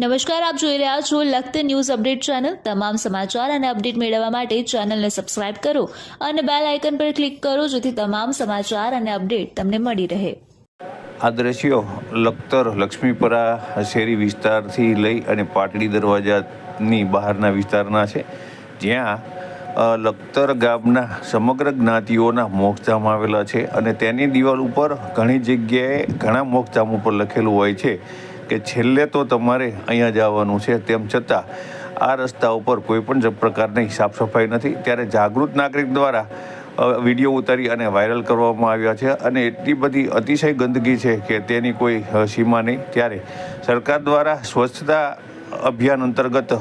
નમસ્કાર, આપ જોઈ રહ્યા છો લખત ન્યૂઝ અપડેટ ચેનલ. તમામ સમાચાર અને અપડેટ મેળવવા માટે ચેનલને સબસ્ક્રાઇબ કરો અને બેલ આઇકન પર ક્લિક કરો જેથી તમામ સમાચાર અને અપડેટ તમને મળી રહે. આ દ્રશ્યો લખતર લક્ષ્મીપરા શેરી વિસ્તારથી લઈ અને પાટડી દરવાજાની બહારના વિસ્તારના છે. જ્યાં લખતર ગામના સમગ્ર જ્ઞાતિઓના મોક્ષધામ આવેલા છે અને તેની દિવાલ ઉપર ઘણી જગ્યાએ ઘણા મોક્ષધામ ઉપર લખેલું હોય છે. કે છેલ્લે તો તમારે અહીંયા જવાનું છે તેમ છતાં આ રસ્તા ઉપર કોઈ પણ જ પ્રકારની સાફ સફાઈ નથી. ત્યારે જાગૃત નાગરિક દ્વારા વીડિયો ઉતારી અને વાયરલ કરવામાં આવ્યા છે અને એટલી બધી અતિશય ગંદકી છે કે તેની કોઈ સીમા નહીં. ત્યારે સરકાર દ્વારા સ્વચ્છતા અભિયાન અંતર્ગત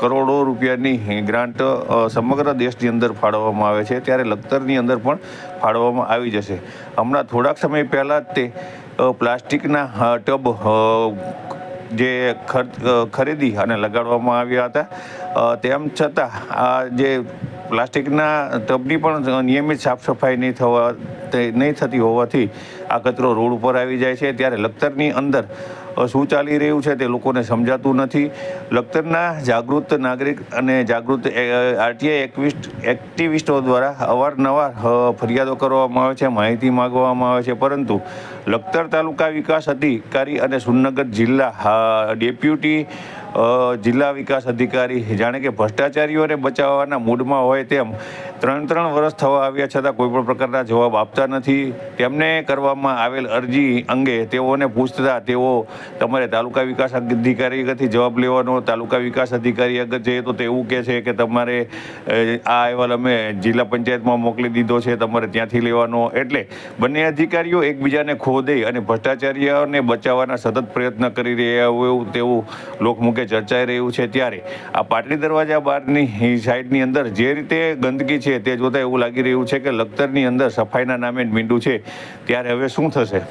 કરોડો રૂપિયાની ગ્રાન્ટ સમગ્ર દેશની અંદર ફાળવવામાં આવે છે. ત્યારે લખતરની અંદર પણ ફાળવવામાં આવી જશે. હમણાં થોડાક સમય પહેલાં જ તે પ્લાસ્ટિકના ટબ જે ખરીદી અને લગાડવામાં આવ્યા હતા. તેમ છતાં આ જે પ્લાસ્ટિકના ટબની પણ નિયમિત સાફ સફાઈ નહીં થવા નહીં થતી હોવાથી આ કચરો રોડ ઉપર આવી જાય છે. ત્યારે લખતરની અંદર શું ચાલી રહ્યું છે તે લોકોને સમજાતું નથી. લખતરના જાગૃત નાગરિક અને જાગૃત આરટીઆઈ એક્ટિવિસ્ટ એક્ટિવિસ્ટો દ્વારા અવારનવાર ફરિયાદો કરવામાં આવે છે, માહિતી માગવામાં આવે છે. પરંતુ લખતર તાલુકા વિકાસ અધિકારી અને સુરનગર જિલ્લા ડેપ્યુટી જિલ્લા વિકાસ અધિકારી જાણે કે ભ્રષ્ટાચારીઓને બચાવવાના મૂડમાં હોય તેમ ત્રણ ત્રણ વર્ષ થવા આવ્યા છતાં કોઈપણ પ્રકારના જવાબ આપતા નથી. તેમને કરવામાં આવેલ અરજી અંગે તેઓને પૂછતા તેઓ તમારે તાલુકા વિકાસ અધિકારી આગળથી જવાબ લેવાનો, તાલુકા વિકાસ અધિકારી આગળ જઈએ તો તે એવું કહે છે કે તમારે આ અહેવાલ અમે જિલ્લા પંચાયતમાં મોકલી દીધો છે, તમારે ત્યાંથી લેવાનો. એટલે બંને અધિકારીઓ એકબીજાને ખો દઈ અને ભ્રષ્ટાચારીઓને બચાવવાના સતત પ્રયત્ન કરી રહ્યા હોય એવું તેવું લોકમુખે ચર્ચાઈ રહ્યું છે ત્યારે આ પાટલી દરવાજા બહારની સાઈડની અંદર જે રીતે ગંદકી છે તે જોતાં એવું લાગી રહ્યું છે કે લખતરની અંદર સફાઈના નામે મીંડું છે. ત્યારે હવે શું થશે?